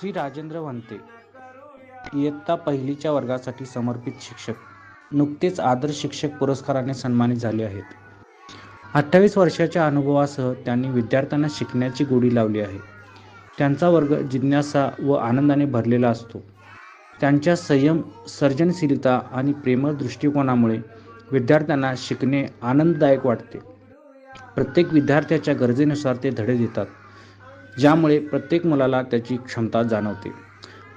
श्री राजेंद्र वंते इयत्ता पहिलीच्या वर्गासाठी समर्पित शिक्षक. नुकतेच आदर्श शिक्षक पुरस्काराने सन्मानित झाले आहेत. अठ्ठावीस वर्षाच्या अनुभवासह त्यांनी विद्यार्थ्यांना शिकण्याची गोडी लावली आहे. त्यांचा वर्ग जिज्ञासा व आनंदाने भरलेला असतो. त्यांच्या संयम सर्जनशीलता आणि प्रेमळ दृष्टिकोनामुळे विद्यार्थ्यांना शिकणे आनंददायक वाटते. प्रत्येक विद्यार्थ्याच्या गरजेनुसार ते धडे देतात. ज्यामुळे प्रत्येक मुलाला त्याची क्षमता जाणवते.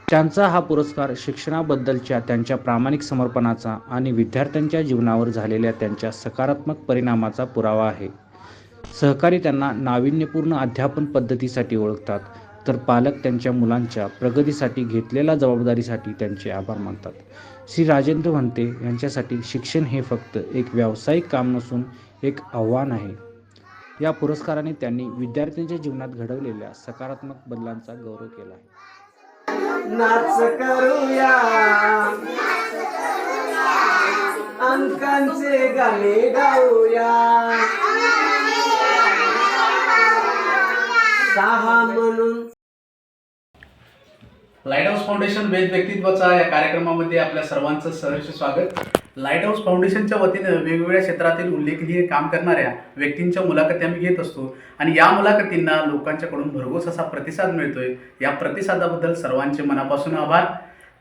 त्यांचा हा पुरस्कार शिक्षणाबद्दलच्या त्यांच्या प्रामाणिक समर्पणाचा आणि विद्यार्थ्यांच्या जीवनावर झालेल्या त्यांच्या सकारात्मक परिणामाचा पुरावा आहे. सहकारी त्यांना नाविन्यपूर्ण अध्यापन पद्धतीसाठी ओळखतात तर पालक त्यांच्या मुलांच्या प्रगतीसाठी घेतलेल्या जबाबदारीसाठी त्यांचे आभार मानतात. श्री राजेंद्र भन्ते यांच्यासाठी शिक्षण हे फक्त एक व्यावसायिक काम नसून एक आव्हान आहे. या पुरस्काराने त्यांनी विद्यार्थ्यांच्या जीवनात घडवलेल्या सकारात्मक बदलांचा गौरव केला आहे. नाच करूया. अंकांचे गाणे गाऊया. सहा म्हणून. लाइट हाऊस फाउंडेशन वेद व्यक्तित्वाचा या कार्यक्रमामध्ये आपल्या सर्वांचं सहर्ष स्वागत. लाइट हाऊस फाउंडेशनच्या वतीनं वेगवेगळ्या क्षेत्रातील उल्लेखनीय काम करणाऱ्या व्यक्तींच्या मुलाखती आम्ही घेत असतो. आणि या मुलाखतींना लोकांच्याकडून भरघोस असा प्रतिसाद मिळतोय. या प्रतिसादाबद्दल सर्वांचे मनापासून आभार.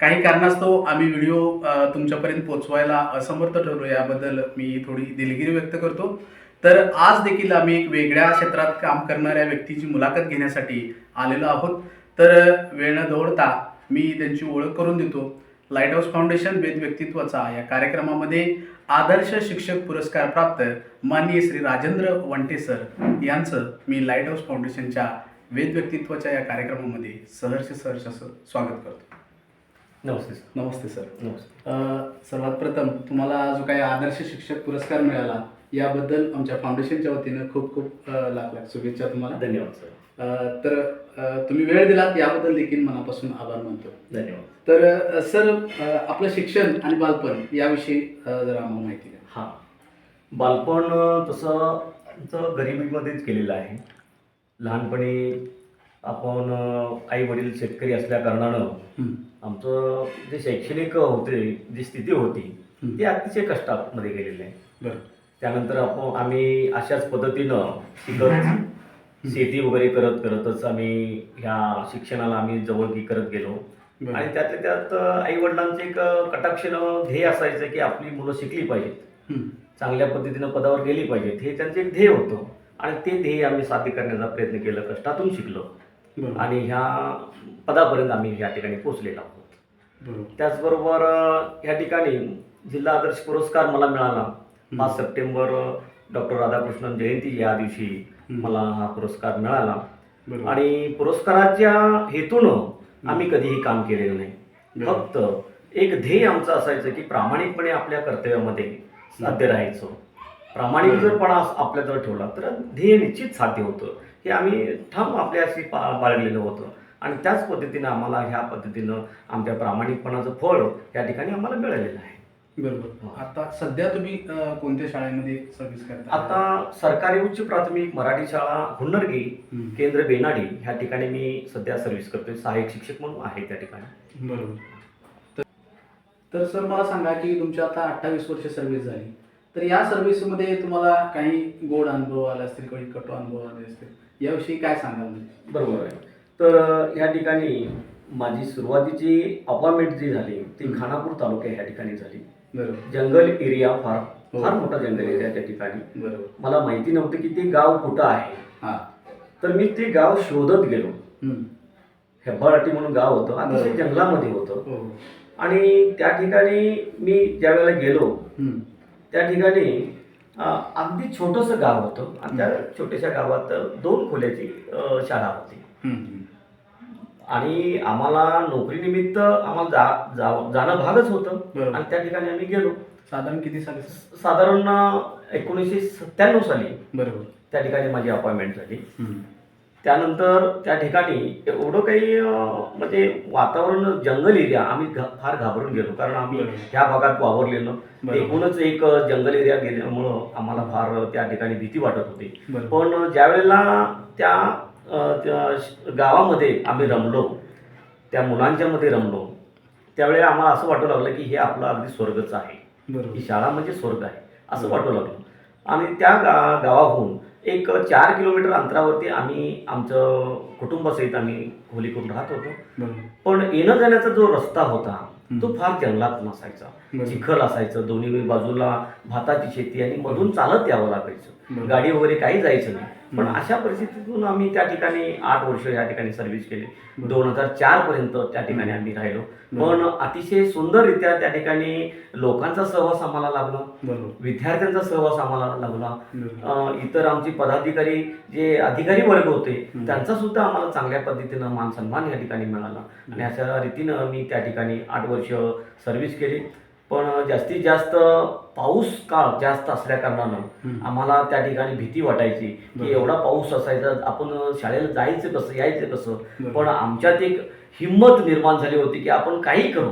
काही कारणास्तव आम्ही व्हिडिओ तुमच्यापर्यंत पोचवायला असमर्थ ठरलो. याबद्दल मी थोडी दिलगिरी व्यक्त करतो. तर आज देखील आम्ही एक वेगळ्या क्षेत्रात काम करणाऱ्या व्यक्तीची मुलाखत घेण्यासाठी आलेलो आहोत. तर वेळ न दौडता मी त्यांची ओळख करून देतो. लाइट हाऊस फाउंडेशन वेद व्यक्तित्वाचा या कार्यक्रमामध्ये आदर्श शिक्षक पुरस्कार प्राप्त माननीय श्री राजेंद्र वंटे सर यांचं मी लाइट हाऊस फाउंडेशनच्या वेद व्यक्तित्वाच्या या कार्यक्रमामध्ये सहर्ष सहर्ष असं स्वागत करतो. नमस्ते सर. नमस्ते सर. नमस्ते. सर्वात प्रथम तुम्हाला जो काही आदर्श शिक्षक पुरस्कार मिळाला याबद्दल आमच्या फाउंडेशनच्या वतीनं खूप खूप लाख लाख शुभेच्छा तुम्हाला. धन्यवाद सर. तर तुम्ही वेळ दिलात याबद्दल देखील मनापासून आभार मानतो. धन्यवाद. तर सर आपलं शिक्षण आणि बालपण याविषयी जरा आम्हाला माहिती द्या. हां. बालपण तसं आमचं गरिबीमध्येच केलेलं आहे. लहानपणी आपण आई वडील शेतकरी असल्या कारणानं हं. आमचं जे शैक्षणिक होते जी स्थिती होती. ती अतिशय कष्टामध्ये गेलेली आहे. बरं. त्यानंतर आपण आम्ही अशाच पद्धतीनं शिकत शेती वगैरे करत करतच आम्ही ह्या शिक्षणाला आम्ही जवळकी करत गेलो. बरं. आणि त्यातल्या त्यात आई वडिलांचं एक कटाक्षानं ध्येय असायचं की आपली मुलं शिकली पाहिजेत. हं. चांगल्या पद्धतीनं पदावर गेली पाहिजेत. हे त्यांचं एक ध्येय होतं. आणि ते ध्येय आम्ही साध्य करण्याचा प्रयत्न केला कष्टातून शिकलो. बरोबर. आणि ह्या पदापर्यंत आम्ही ह्या ठिकाणी पोहोचलेलो आहोत. बरोबर. त्याचबरोबर अं, ह्या ठिकाणी जिल्हा आदर्श पुरस्कार मला मिळाला. पाच सप्टेंबर डॉक्टर राधाकृष्णन जयंती या दिवशी. मला हा पुरस्कार मिळाला. आणि पुरस्काराच्या हेतूनं आम्ही कधीही काम केलेलं नाही. फक्त एक ध्येय आमचं असायचं की प्रामाणिकपणे आपल्या कर्तव्यामध्ये साध्य राहायचं. प्रामाणिक जर पणा आपल्याजवळ ठेवला तर ध्येय निश्चित साध्य होतं. हे आम्ही ठाम आपल्याशी पा बाळगलेलं होतं. आणि त्याच पद्धतीनं आम्हाला ह्या पद्धतीनं आमच्या प्रामाणिकपणाचं फळ या ठिकाणी आम्हाला मिळालेलं आहे. बरोबर. आता सध्या तुम्ही अ, कोणत्या शाळेमध्ये सर्व्हिस करता? आता सरकारी उच्च प्राथमिक मराठी शाळा हुन्नरगी. केंद्र बेनाडी ह्या ठिकाणी मी सध्या सर्व्हिस करतोय. सहाय्यक शिक्षक म्हणून आहे त्या ठिकाणी. बरोबर. तर- तर सर मला सांगा की तुमच्या आता अठ्ठावीस वर्ष सर्व्हिस झाली. तर या सर्व्हिसमध्ये तुम्हाला काही गोड अनुभव आले असतील काही कटू अनुभव आले असतील? याविषयी काय सांगाल? म्हणजे बरोबर आहे. तर अ, ह्या ठिकाणी माझी सुरुवातीची अपॉइंटमेंट जी झाली ती. खानापूर तालुका ह्या ठिकाणी झाली. बरोबर. जंगल एरिया फार हो. फार मोठा जंगल एरिया त्या ठिकाणी. बरोबर. मला माहिती नव्हतं की ते गाव कुठं आहे. हां. तर मी ते गाव शोधत गेलो. हं. हेब्बाळाटी म्हणून गाव होतं अतिशय बरोबर. जंगलामध्ये होतं. हो. आणि त्या ठिकाणी मी ज्या वेळेला गेलो. त्या ठिकाणी अ, अगदी छोटंसं गाव होतं. आणि त्या छोट्याशा गावात दोन खोल्याची अ, शाळा होती. आणि आम्हाला नोकरीनिमित्त आम्हाला जा जा- जाणं भागच होतं. आणि त्या ठिकाणी आम्ही गेलो साधारण किती साली? साधारण एकोणीसशे सत्त्याण्णव साली बरोबर त्या ठिकाणी माझी अपॉइंटमेंट झाली. त्यानंतर त्या ठिकाणी एवढं काही म्हणजे वातावरण जंगल एरिया आम्ही फार घाबरून गेलो कारण आम्ही. ह्या भागात वावरलेलो. एकूणच एक जंगल एरिया गेल्यामुळं आम्हाला फार त्या ठिकाणी भीती वाटत होती पण ज्या वेळेला त्या त्या गावामध्ये आम्ही रमलो. त्या मुलांच्या मध्ये रमलो. त्यावेळी आम्हाला असं वाटू लागलं की हे आपलं अगदी स्वर्गच आहे. ही शाळा म्हणजे स्वर्ग आहे. असं वाटू लागलं. आणि त्या गा गावाहून एक चार किलोमीटर अंतरावरती आम्ही आमचं कुटुंबासहित आम्ही खोली करून राहत होतो. पण येणं जाण्याचा जो रस्ता होता. तो फार जंगलात नसायचा. चिखल असायचं दोन्ही बाजूला भाताची शेती आणि मधून चालत यावं लागायचं. गाडी वगैरे काही जायचं नाही. पण. अशा परिस्थितीतून आम्ही त्या ठिकाणी आठ वर्ष या ठिकाणी सर्व्हिस केली. दोन हजार चार पर्यंत त्या ठिकाणी. आम्ही राहिलो. पण अतिशय सुंदररित्या त्या ठिकाणी लोकांचा सहवास आम्हाला लाभला विद्यार्थ्यांचा सहवास आम्हाला लाभला इतर आमचे पदाधिकारी जे अधिकारी वर्ग होते. त्यांचा सुद्धा आम्हाला चांगल्या पद्धतीनं मान सन्मान या ठिकाणी मिळाला आणि अशा रीतीनं मी त्या ठिकाणी आठ वर्ष सर्व्हिस केली पण जास्तीत जास्त पाऊस काळ जास्त असल्या कारणानं हं. आम्हाला त्या ठिकाणी भीती वाटायची की. एवढा पाऊस असायचा आपण शाळेला जायचं कसं यायचं कसं. पण आमच्यात एक हिंमत निर्माण झाली होती की आपण काही करू.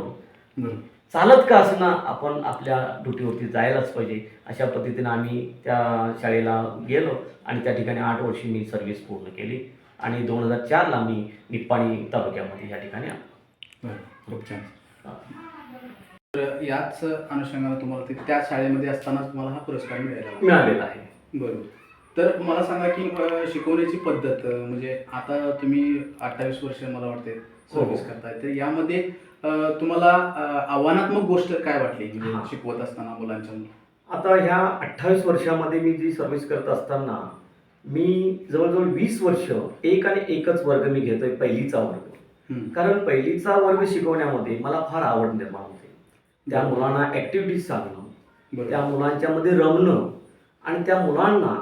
चालत का असना आपण आपल्या ड्युटीवरती जायलाच पाहिजे. अशा पद्धतीनं आम्ही त्या शाळेला गेलो आणि त्या ठिकाणी आठ वर्षी मी सर्व्हिस पूर्ण केली. आणि दोन हजार चारला मी निप्पाणी तालुक्यामध्ये या ठिकाणी आलो. खूप छान. तर याच अनुषंगाने तुम्हाला ते त्या शाळेमध्ये असताना तुम्हाला हा पुरस्कार मिळाला मिळालेला आहे. बरोबर तर मला सांगा की अ, शिकवण्याची पद्धत अ, म्हणजे आता तुम्ही अठ्ठावीस वर्ष मला वाटते सर्व्हिस हो. करताय. तर यामध्ये अ, तुम्हाला अ, आव्हानात्मक गोष्ट काय वाटली म्हणजे. शिकवत असताना मुलांच्या आता ह्या अठ्ठावीस वर्षामध्ये मी जी सर्व्हिस करत असताना मी जवळजवळ वीस वर्ष एक आणि एकच वर्ग मी घेतोय पहिलीचा वर्ग. कारण पहिलीचा वर्ग शिकवण्यामध्ये मला फार आवड निर्माण होते. त्या. मुलांना ॲक्टिव्हिटीज सांगणं. त्या मुलांच्यामध्ये रमणं आणि त्या मुलांना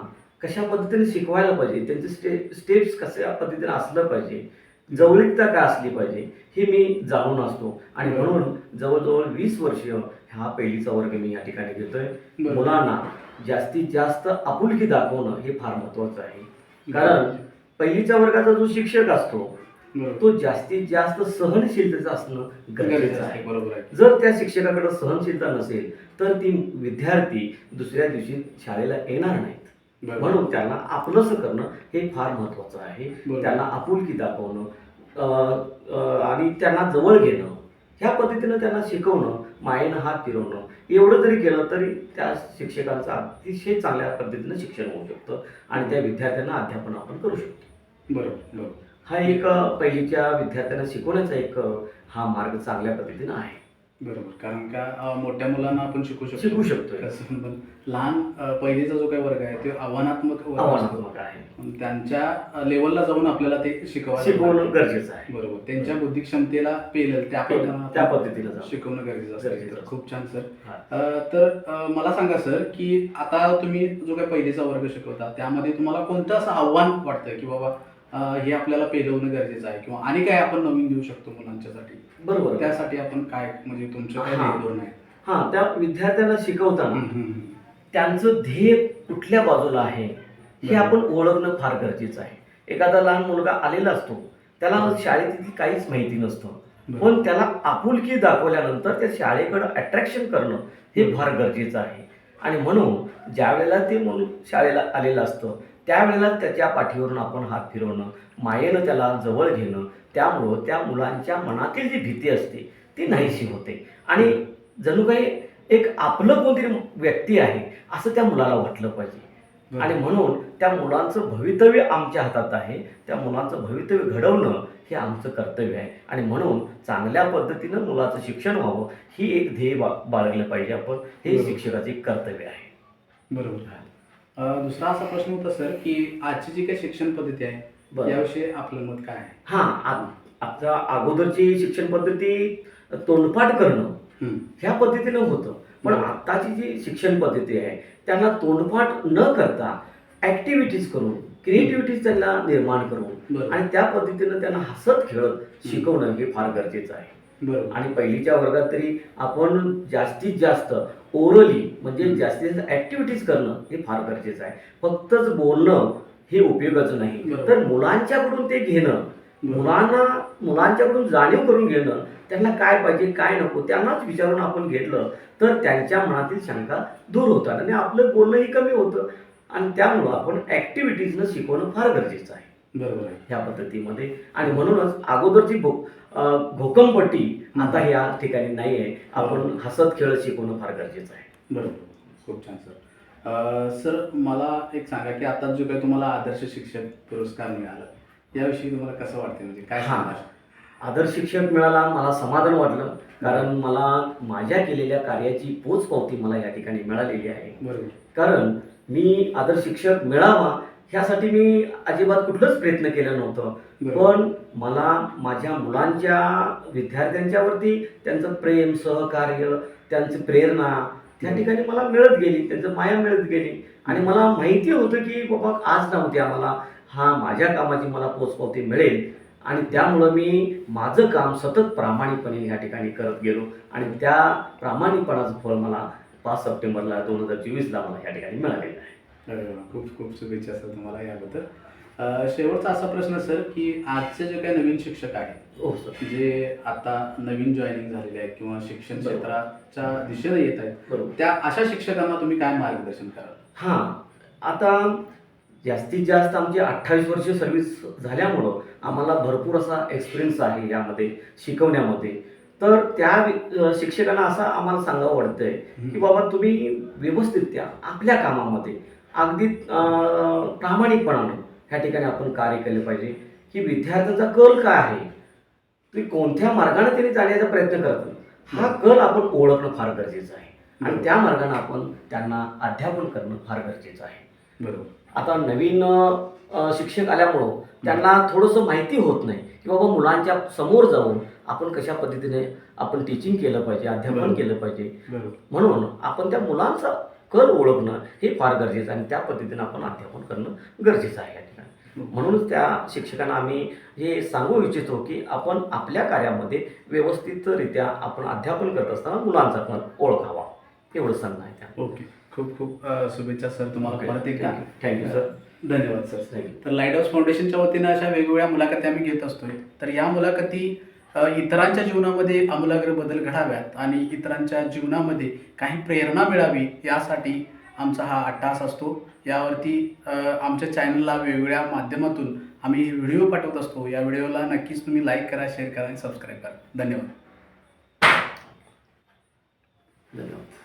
कशा पद्धतीने शिकवायला पाहिजे त्यांचे स्टे स्टेप्स कशा पद्धतीने असलं पाहिजे जवळीकता काय असली पाहिजे हे मी जाणून असतो आणि. म्हणून जवळजवळ वीस वर्ष हा पहिलीचा वर्ग मी या ठिकाणी घेतोय. मुलांना जास्तीत जास्त आपुलकी दाखवणं हे फार महत्वाचं आहे कारण पहिलीच्या वर्गाचा जो शिक्षक असतो. तो जास्तीत जास्त सहनशीलतेचा असणं गरजेचं आहे. बरोबर आहे. जर त्या शिक्षकाकडे सहनशीलता नसेल तर ती विद्यार्थी दुसऱ्या दिवशी शाळेला येणार नाहीत. म्हणून त्यांना आपलंसं करणं हे फार महत्वाचं आहे. त्यांना आपुलकी दाखवणं आणि त्यांना जवळ घेणं ह्या पद्धतीनं त्यांना शिकवणं मायेनं हात फिरवणं एवढं जरी केलं तरी त्या शिक्षकांचं अतिशय चांगल्या पद्धतीनं शिक्षण होऊ शकतं आणि त्या विद्यार्थ्यांना अध्यापन आपण करू शकतो. बरोबर बरोबर हा एक पहिलीच्या विद्यार्थ्यांना शिकवण्याचा एक हा मार्ग चांगल्या पद्धतीनं आहे. बरोबर. कारण का मोठ्या मुलांना आपण शिकू शकतो. शिकू पण लहान पहिलेचा जो काही वर्ग आहे तो आव्हानात्मक. आव्हानात्मक आहे. त्यांच्या लेवलला जाऊन आपल्याला ते शिकवायला शिकवणं. गरजेचं आहे. बरोबर. त्यांच्या बुद्धी क्षमतेला पेलेल त्या त्या जावं. शिकवणं गरजेचं असतं. असतं. खूप छान सर. तर मला सांगा सर की आता तुम्ही जो काही पहिलेचा वर्ग शिकवता त्यामध्ये तुम्हाला कोणतं असं आव्हान वाटतं की बाबा हे आपल्याला पेलवणं गरजेचं आहे किंवा आणि काय आपण नवीन देऊ शकतो मुलांच्यासाठी बरोबर त्यासाठी आपण काय म्हणजे तुमचं काय हा. धोरण आहे हा त्या विद्यार्थ्यांना शिकवताना. त्यांचं ध्येय कुठल्या बाजूला आहे हे बरोबर. आपण ओळखणं फार गरजेचं आहे एखादा लहान मुलगा आलेला असतो त्याला बरोबर. शाळेतली काहीच माहिती नसतं बरोबर. पण त्याला आपुलकी दाखवल्यानंतर त्या शाळेकडं अट्रॅक्शन करणं हे बरोबर. फार गरजेचं आहे आणि म्हणून ज्या वेळेला ते मुलं शाळेला आलेलं असतं त्यावेळेला त्याच्या पाठीवरून आपण हात फिरवणं मायेनं त्याला जवळ घेणं त्यामुळं त्या मुलांच्या मनातील जी भीती असते ती नाहीशी होते. आणि जणू काही एक आपलं कोणतरी व्यक्ती आहे असं त्या मुलाला वाटलं पाहिजे. आणि म्हणून त्या मुलांचं भवितव्य आमच्या हातात आहे त्या मुलांचं भवितव्य घडवणं हे आमचं कर्तव्य आहे. आणि म्हणून चांगल्या पद्धतीनं मुलाचं शिक्षण व्हावं ही एक ध्येय बा बाळगलं पाहिजे आपण. हे. शिक्षकाचे एक कर्तव्य आहे. बरोबर. दुसरा असा प्रश्न होता सर की आजची जी काही शिक्षण पद्धती आहे. याविषयी आपलं मत काय आहे हा आता अगोदरची शिक्षण पद्धती तोंडपाठ करणं. ह्या पद्धतीनं होतं पण. आत्ताची जी शिक्षण पद्धती आहे त्यांना तोंडपाठ न करता ॲक्टिव्हिटीज करून क्रिएटिव्हिटीज त्यांना निर्माण करून आणि त्या पद्धतीनं त्यांना हसत खेळत शिकवणं हे फार गरजेचं आहे बरोबर आणि पहिलीच्या वर्गात तरी आपण जास्तीत जास्त ओरली म्हणजे. जास्तीत जास्त ऍक्टिव्हिटीज करणं हे फार गरजेचं आहे फक्तच बोलणं हे उपयोगाचं नाही. तर मुलांच्याकडून ते घेणं. मुलांना मुलांच्याकडून जाणीव करून घेणं त्यांना काय पाहिजे काय नको त्यांनाच विचारून आपण घेतलं तर त्यांच्या मनातील शंका दूर होतात आणि आपलं बोलणंही कमी होतं आणि त्यामुळं आपण ॲक्टिव्हिटीजनं शिकवणं फार गरजेचं आहे बरोबर आहे. ह्या पद्धतीमध्ये. आणि म्हणूनच अगोदरची भो घोकमपट्टी आता या ठिकाणी नाही आहे. आपण हसत खेळत शिकवणं फार गरजेचं आहे. बरोबर. खूप छान सर. अं, सर मला एक सांगा की आता जो काही तुम्हाला आदर्श शिक्षक पुरस्कार मिळाला याविषयी तुम्हाला कसं वाटते म्हणजे काय हा. आदर्श शिक्षक मिळाला मला समाधान वाटलं. कारण मला माझ्या केलेल्या कार्याची पोचपावती मला या ठिकाणी मिळालेली आहे. बरोबर. कारण मी आदर्श शिक्षक मिळावा ह्यासाठी मी अजिबात कुठलंच प्रयत्न केला नव्हतं. पण मला माझ्या मुलांच्या विद्यार्थ्यांच्यावरती त्यांचं प्रेम सहकार्य त्यांची प्रेरणा त्या ठिकाणी मला मिळत गेली त्यांचं माया मिळत गेली. आणि मला माहिती होतं की बाबा आज ना उद्या मला हा माझ्या कामाची मला पोचपावती मिळेल. आणि त्यामुळं मी माझं काम सतत प्रामाणिकपणे या ठिकाणी करत गेलो. आणि त्या प्रामाणिकपणाचं फळ मला पाच सप्टेंबरला दोन हजार चोवीसला मला या ठिकाणी मिळालेलं आहे. अरे वा, खूप खूप शुभेच्छा सर तुम्हाला याबद्दल. अं, शेवटचा असा प्रश्न सर की आजचे जे काही नवीन शिक्षक आहेत हो सर. जे आता नवीन जॉईनिंग झालेले आहेत किंवा शिक्षण बरोबर. क्षेत्राच्या दिशेने येत आहेत बरोबर. त्या अशा शिक्षकांना तुम्ही काय मार्गदर्शन कराल? हां आता जास्तीत जास्त आमची अठ्ठावीस वर्ष सर्व्हिस झाल्यामुळं आम्हाला भरपूर असा एक्सपिरियन्स आहे यामध्ये शिकवण्यामध्ये. तर त्या वि- अ, शिक्षकांना असं आम्हाला सांगावं वाटतंय की बाबा तुम्ही व्यवस्थित त्या आपल्या कामामध्ये अगदी प्रामाणिकपणाने ह्या ठिकाणी आपण कार्य केलं पाहिजे. की विद्यार्थ्यांचा कल काय आहे? ते कोणत्या मार्गाने त्यांनी जाण्याचा प्रयत्न करतात हा कल आपण ओळखणं फार गरजेचं आहे. आणि त्या मार्गाने आपण त्यांना अध्यापन करणं फार गरजेचं आहे. बरोबर. आता नवीन शिक्षक आल्यामुळं त्यांना थोडंसं माहिती होत नाही. की बाबा मुलांच्या समोर जाऊन आपण कशा पद्धतीने आपण टीचिंग केलं पाहिजे अध्यापन. केलं पाहिजे. म्हणून आपण त्या मुलांचा कल ओळखणं हे फार गरजेचं आहे आणि त्या पद्धतीने आपण अध्यापन करणं गरजेचं आहे या ठिकाणी. म्हणूनच त्या शिक्षकांना आम्ही हे सांगू इच्छितो की आपण आपल्या कार्यामध्ये व्यवस्थितरित्या आपण अध्यापन करत असताना मुलांचा कल ओळखावा. एवढं सांगणं आहे त्या ओके. खूप खूप शुभेच्छा सर तुम्हाला परत एकदा. Thank you. सर. धन्यवाद सर. Thank you. तर लाइट हाऊस फाउंडेशनच्या वतीनं अशा वेगवेगळ्या मुलाखती आम्ही घेत असतोय. तर या मुलाखती इतरांच्या जीवनामध्ये आमूलाग्र बदल घडाव्यात आणि इतरांच्या जीवनामध्ये काही प्रेरणा मिळावी यासाठी आमचा हा अट्टास असतो. यावरती आमच्या चॅनलला वेगवेगळ्या माध्यमातून आम्ही व्हिडिओ पाठवत असतो. या व्हिडिओला नक्कीच तुम्ही लाईक करा शेअर करा आणि सबस्क्राईब करा. धन्यवाद. धन्यवाद.